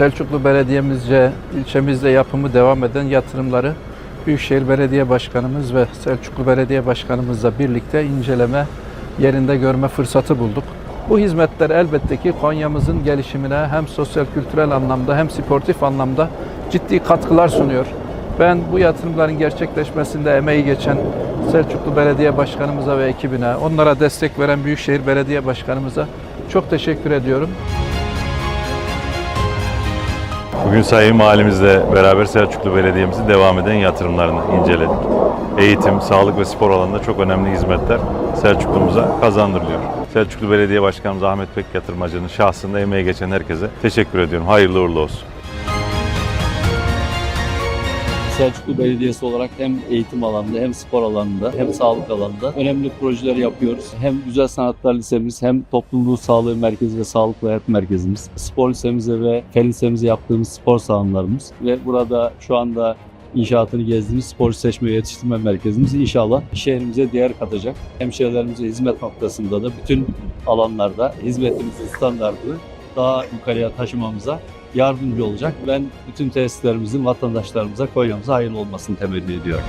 Selçuklu Belediye'mizce ilçemizde yapımı devam eden yatırımları Büyükşehir Belediye Başkanımız ve Selçuklu Belediye Başkanımızla birlikte inceleme, yerinde görme fırsatı bulduk. Bu hizmetler elbette ki Konya'mızın gelişimine hem sosyal kültürel anlamda hem sportif anlamda ciddi katkılar sunuyor. Ben bu yatırımların gerçekleşmesinde emeği geçen Selçuklu Belediye Başkanımıza ve ekibine, onlara destek veren Büyükşehir Belediye Başkanımıza çok teşekkür ediyorum. Bugün Sayın Mahallemizle beraber Selçuklu Belediye'mizin devam eden yatırımlarını inceledik. Eğitim, sağlık ve spor alanında çok önemli hizmetler Selçuklu'muza kazandırılıyor. Selçuklu Belediye Başkanımız Ahmet Pek Yatırmacı'nın şahsında emeği geçen herkese teşekkür ediyorum. Hayırlı uğurlu olsun. Selçuklu Belediyesi olarak hem eğitim alanında hem spor alanında hem sağlık alanında önemli projeler yapıyoruz. Hem Güzel Sanatlar Lisemiz hem Topluluğu Sağlığı Merkezi ve Sağlık ve Hayat Merkezimiz, spor lisemize ve fen lisemize yaptığımız spor salonlarımız ve burada şu anda inşaatını gezdiğimiz spor seçme ve yetiştirme merkezimiz inşallah şehrimize değer katacak. Hemşehrilerimize hizmet noktasında da bütün alanlarda hizmetimizin standartını daha yukarıya taşımamıza yardımcı olacak. Ben bütün tesislerimizin vatandaşlarımıza, Konya'mıza hayırlı olmasını temenni ediyorum.